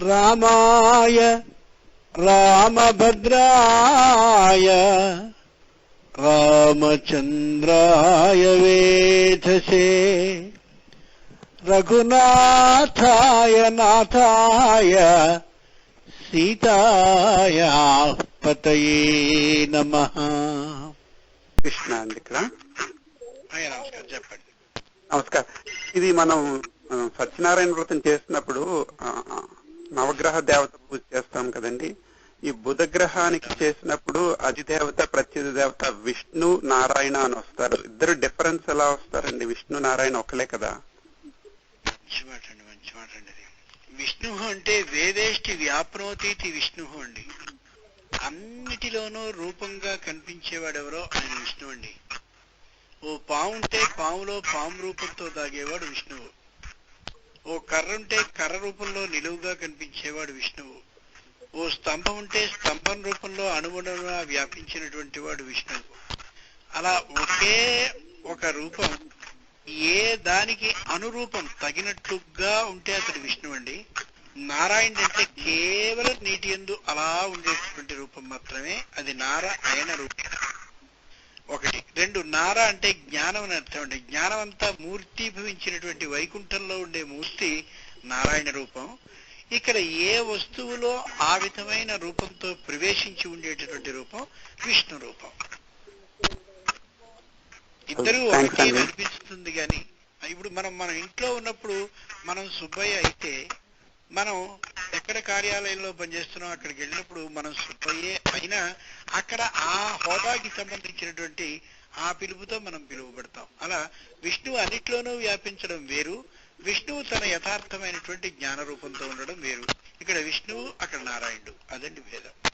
రామాయ రామభద్రాయ రామచంద్రాయ వేధసే. రఘునాథాయ నాథాయ సీతాయ పతయే నమ. కృష్ణ అండి ఇక్కడ. నమస్కారం చెప్పండి. నమస్కారం. ఇది మనం సత్యనారాయణ వ్రతం చేస్తున్నప్పుడు నవగ్రహ దేవత పూజ చేస్తాం కదండి. ఈ బుధ గ్రహానికి చేసినప్పుడు అధిదేవత ప్రత్యేక దేవత విష్ణు నారాయణ అని వస్తారు. ఇద్దరు డిఫరెన్స్ ఎలా వస్తారండి? విష్ణు నారాయణ ఒకలే కదా? మంచి మాట అండి మంచి మాట అండి విష్ణు అంటే వేదేష్టి వ్యాప్నోతీతి విష్ణు అండి. అన్నిటిలోనూ రూపంగా కనిపించేవాడెవరో ఆయన విష్ణు అండి. ఓ పాము ఉంటే పాములో పాము రూపంతో దాగేవాడు విష్ణువు. ఓ కర్ర ఉంటే కర్ర రూపంలో నిలువుగా కనిపించేవాడు విష్ణువు. ఓ స్తంభం ఉంటే స్తంభం రూపంలో అణువణువుగా వ్యాపించినటువంటి వాడు విష్ణువు. అలా ఒకే ఒక రూపం ఏ దానికి అనురూపం తగినట్లుగా ఉంటే అతడు విష్ణువు అండి నారాయణుడు అంటే కేవలం నీటి ఎందు అలా ఉండేటటువంటి రూపం మాత్రమే అది నారాయణ రూపం. రెండు నార అంటే జ్ఞానం అని అర్థం అండి. జ్ఞానం అంతా మూర్తిభవించినటువంటి వైకుంఠంలో ఉండే మూర్తి నారాయణ రూపం. ఇక్కడ ఏ వస్తువులో ఆ విధమైన రూపంతో ప్రవేశించి ఉండేటటువంటి రూపం? విష్ణు రూపం. ఇద్దరు ఒకటే. అనిపిస్తుంది కానీ ఇప్పుడు మనం మన ఇంట్లో ఉన్నప్పుడు మనం సుబ్బయ్య అయితే మనం ఎక్కడ కార్యాలయంలో పనిచేస్తున్నాం అక్కడికి వెళ్ళినప్పుడు మనం సుబ్బయ్యే అయినా అక్కడ ఆ హోదాకి సంబంధించినటువంటి ఆ పిలుపుతో మనం పిలువబడతాం. అలా విష్ణువు అన్నిట్లోనూ వ్యాపించడం వేరు. విష్ణువు తన యథార్థమైనటువంటి జ్ఞాన రూపంతో ఉండడం వేరు. ఇక్కడ విష్ణువు అక్కడ నారాయణుడు. అదండి భేదం.